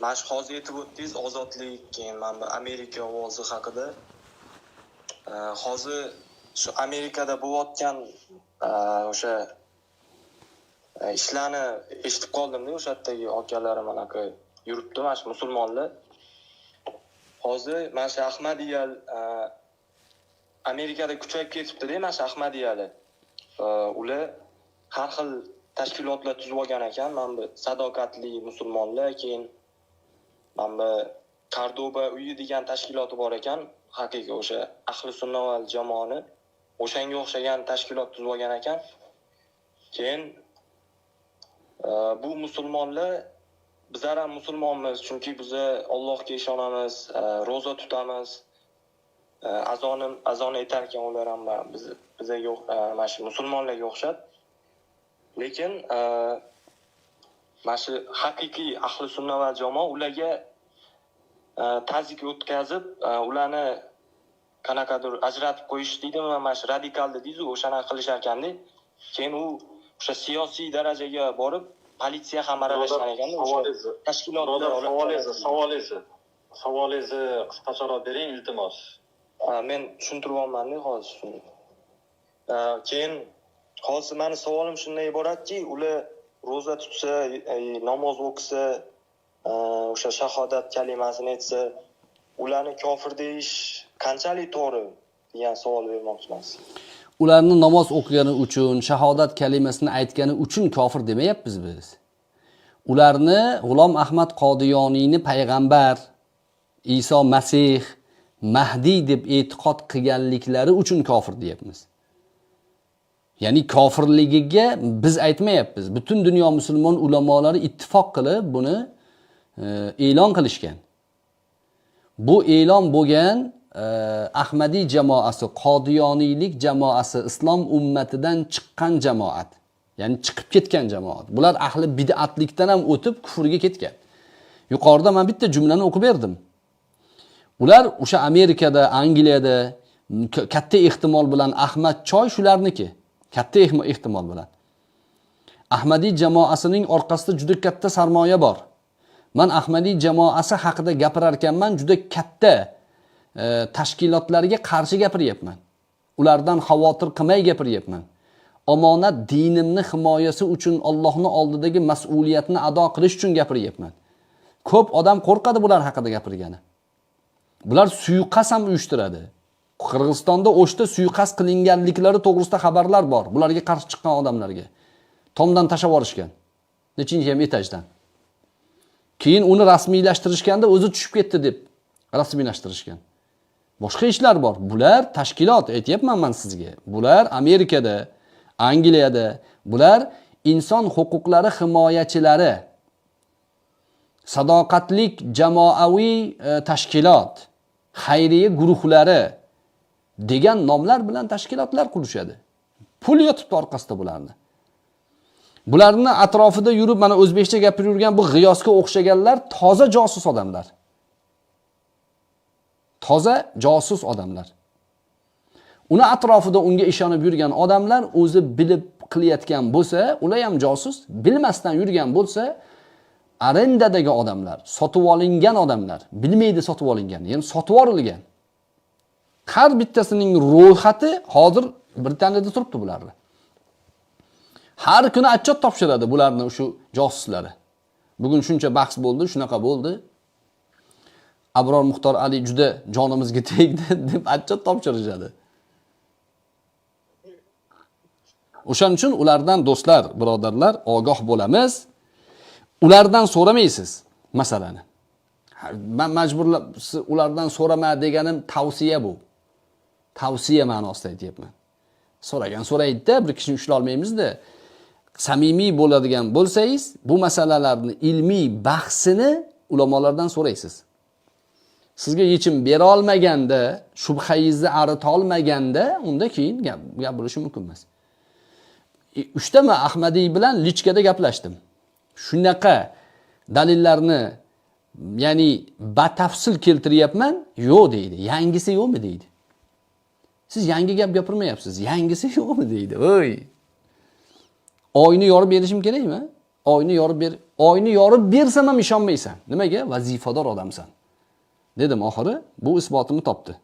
mana shu hozir aytib o'tdingiz ozodlik keyin mana bu amerika ovozi haqida. Hozir shu amerikada bo'layotgan e, o'sha e, ishlarni eshitib qoldimda o'sha yerdagi akalarim anaqa yuribdi mana shu musulmonlar. Hozir mana shu ahmadiya e, amerikada kuchayib ketibdida mana shu ahmadiyalar ular har xil tashkilotlar tuzib olgan ekan mana bu sadoqatli musulmonlar keyin mana bu qardoba uyi degan tashkiloti bor ekan haqiqiy o'sha ahli sunna val jamoani o'shanga o'xshagan tashkilot tuzib olgan ekan. Keyin e, bu musulmonlar bizlar ham musulmonmiz chunki biza allohga ishonamiz e, ro'za tutamiz. E, Azoni azon aytar ekan ular ham biz bizaga mana shu musulmonlarga o'xshab. Lekin mana shu haqiqiy ahli sunna va jamoa ularga e, tazik o'tkazib e, ularni qanaqadir ajratib qo'yish deydimi mana shu radikalni deydizu o'shanaqa qilishar ekanda keyin u o'sha siyosiy darajaga borib politsiya ham aralashgan ekanda o'sha savolingizni savolingizni savolingizni savolingizni qisqacharoq bering iltimos. Men tushuntirib olmanda hozir. Ha, keyin hozir mani savolim shundan iboratki ular ro'za tutsa namoz o'qisa e, o'sha shahodat kalimasini aytsa ularni kofir deyish qanchalik to'g'ri degan savol bermoqchiman ularni namoz o'qigani uchun shahodat kalimasini aytgani uchun kofir demayapmiz biz. Ularni g'ulom ahmad qodiyoniyni payg'ambar iso masih mahdiy deb e'tiqod qilganliklari uchun kofir deyapmiz. Ya'ni kofirligiga biz aytmayapmiz. Butun dunyo musulmon ulamolari ittifoq qilib buni e, e'lon qilishgan. Bu e'lon bo'lgan e, ahmadiy jamoasi qodiyoniylik jamoasi islom ummatidan chiqqan jamoat. Ya'ni chiqib ketgan jamoat. Bular ahli bid'atlikdan ham o'tib kufrga ketgan. Yuqorida man bitta jumlani o'qib berdim. Ular o'sha amerikada angliyada katta ehtimol bilan ahmad choy shularniki katta ehtimol bilan. Ahmadiy jamoasining orqasida juda katta sarmoya bor. Man ahmadiy jamoasi haqida gapirar ekanman juda katta e, tashkilotlarga qarshi gapiryapman. Ulardan xavotir qilmay gapiryapman. Omonat dinimni himoyasi uchun ollohni oldidagi mas'uliyatni ado qilish uchun gapiryapman. Ko'p odam qo'rqadi bular haqida gapirgani. Bular suiqasd ham uyushtiradi. Qirg'izistonda o'shda suiqasd qilinganliklari to'g'risida xabarlar bor. Bularga qarshi chiqqan odamlarga. Tomdan tashlab yuborishgan nechinchi ham etajdan. Keyin uni rasmiylashtirishganda o'zi tushib ketdi deb rasmiylashtirishgan. Boshqa ishlar bor. Bular tashkilot aytyapman man sizga. Bular amerikada angliyada bular inson huquqlari himoyachilari. Sadoqatlik jamoaviy e, tashkilot xayriya guruhlari. Degan nomlar bilan tashkilotlar qurishadi pul yotibdi orqasida bularni. Bularni atrofida yurib mana o'zbekcha gapirib yurgan bu g'iyosga o'xshaganlar toza josus odamlar. Toza josus odamlar. Uni atrofida unga ishonib yurgan odamlar o'zi bilib qilayotgan bo'lsa ular ham josus bilmasdan yurgan bo'lsa arendadagi odamlar sotib olingan odamlar bilmaydi sotib olingan ya'ni sotib yuborilgan har bittasining ro'yxati hozir britaniyada turibdi bularni har kuni отчет topshiradi bularni shu josuslari bugun shuncha bahs bo'ldi shunaqa bo'ldi abror muxtor ali juda jonimizga tegdi deb отчет topshirishadi o'shaning uchun ulardan do'stlar birodarlar ogoh bo'lamiz ulardan so'ramaysiz masalani Ha, man majburlab siz ulardan so'rama deganim tavsiya bu tavsiya ma'nosida aytyapman so'ragan so'raydida bir kishini ushlay olmaymizda samimiy bo'ladigan bo'lsangiz bu masalalarni ilmiy bahsini ulamolardan so'raysiz. Sizga yechim bera olmaganda shubhangizni arita olmaganda unda keyin gap bo'lishi mumkin emas. E, uchtami ahmadiy bilan lichkada gaplashdim. Shunaqa dalillarni ya'ni batafsil keltiryapman yo'q deydi yangisi yo'qmi deydi siz yenge yap yapırma yapsınız. Yengisi yok mu deydi. Oy. Oynuyor bir işim gereği mi? Oynuyor bir. Oynuyor bir sana işonmaysan. Nimaga? Vazifador odamsan. Dedim oxiri bu isbotini topdi.